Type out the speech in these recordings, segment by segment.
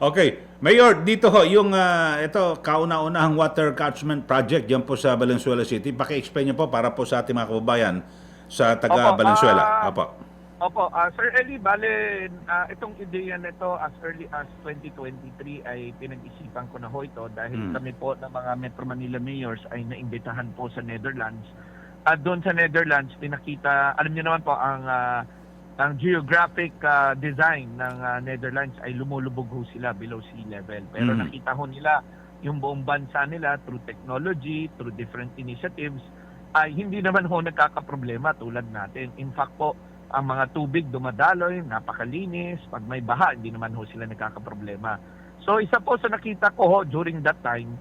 Okay. Mayor, dito ho, yung ah, ito, kauna-unahang water catchment project dyan po sa Valenzuela City. Paki-explain niyo po para po sa ating mga kababayan sa taga Opo, Valenzuela. ah, Opo. Opo, ah, Sir Eli, bale, ah, itong ideya nito as early as 2023 ay pinag-isipan ko na ho ito dahil Hmm. kami po ng mga Metro Manila mayors ay naimbitahan po sa Netherlands. At doon sa Netherlands, pinakita, alam niyo naman po, ang ah, ang geographic ah, design ng ah, Netherlands ay lumulubog ho sila below sea level. Pero Hmm. nakita ho nila yung buong bansa nila through technology, through different initiatives, ay hindi naman ho nagkakaproblema tulad natin. In fact po, ang mga tubig dumadaloy, napakalinis, pag may baha, hindi naman ho sila nagkakaproblema. So isa po sa nakita ko ho during that time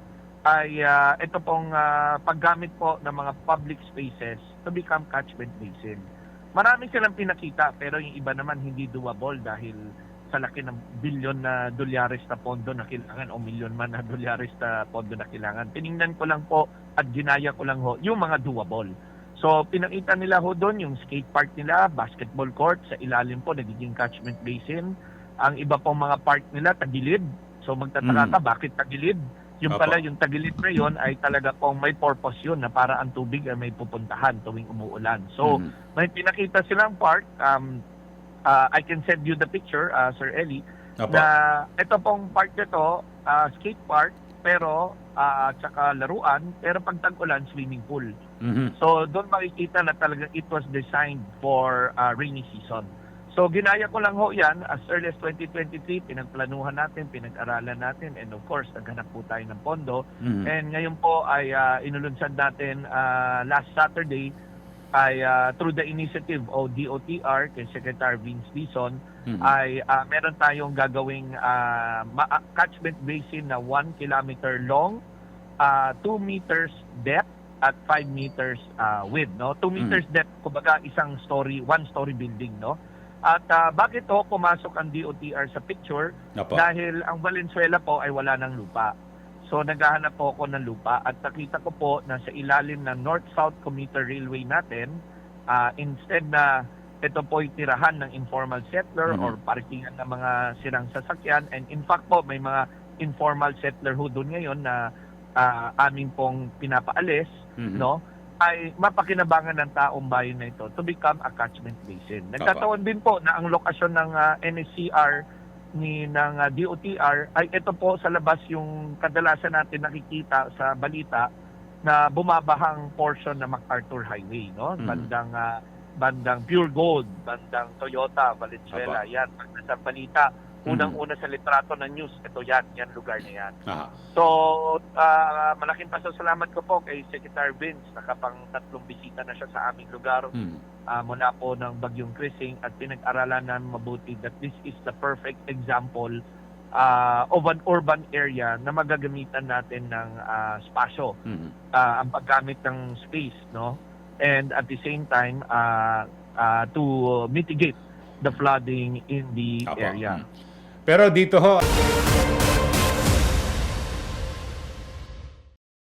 ay ah, ito pong ah, paggamit po ng mga public spaces to become catchment basin. Marami silang pinakita pero yung iba naman hindi doable dahil sa laki ng bilyon na dolyares na pondo na kailangan o milyon man na dolyares na pondo na kailangan. Tiningnan ko lang po at ginaya ko lang ho yung mga doable. So pinakita nila ho doon yung skate park nila, basketball court, sa ilalim po nagiging catchment basin. Ang iba pong mga park nila tagilid. So magtataka Mm. ka bakit tagilid? Yung Opo. pala yung tagilid na yon ay talaga pong may purpose yun na para ang tubig ay may pupuntahan tuwing umuulan. So Mhm. may pinakita silang park. Um, uh, I can send you the picture, uh, Sir Eli, Opo. na ito pong park nito, uh, skate park, pero uh, tsaka laruan, pero pag tag-ulan, swimming pool. Mhm. So doon makikita na talaga it was designed for uh, rainy season. So ginaya ko lang ho yan as early as 2023, pinagplanuhan natin, pinag-aralan natin, and of course, naghanap po tayo ng pondo. Mhm. And ngayon po ay uh, inulunsad natin uh, last Saturday ay uh, through the initiative o DOTR kay Secretary Vince Dizon Mhm. ay uh, meron tayong gagawing uh, catchment basin na 1 kilometer long, uh, 2 meters depth at 5 meters uh, width, no? 2 meters depth, kumbaga isang story, one story building, no? At uh, bakit ho pumasok ang DOTR sa picture? Opo. Dahil ang Valenzuela po ay wala ng lupa. So naghahanap po ako ng lupa at nakita ko po na sa ilalim ng North-South Commuter Railway natin, ah, instead na ito po ay tirahan ng informal settler Mhm. or parkingan ng mga sirang sasakyan and in fact po may mga informal settler ho doon ngayon na ah, amin pong pinapaalis Mhm. no ay mapakinabangan ng taong bayan na ito to become a catchment basin. Nagkataon din po na ang lokasyon ng ah, NSCR ni ng ah, DOTR ay ito po sa labas yung kadalasan natin nakikita sa balita na bumabahang portion ng MacArthur Highway, no? Mhm. Bandang ah, bandang Pure Gold, bandang Toyota, Valenzuela, yan. Pag nasa balita, unang-una sa litrato ng news, ito yan, yan lugar na yan. Aha. So, ah, malaking pasasalamat ko po kay Secretary Vince. Nakapang tatlong bisita na siya sa aming lugar Mhm. ah, mula po ng Bagyong Krising at pinag-aralan namin mabuti that this is the perfect example ah, of an urban area na magagamitan natin ng ah, spasyo, Mhm. ah, ang paggamit ng space, no? And at the same time, ah, ah, to mitigate the flooding in the Apo. area. Hmm. Pero dito ho...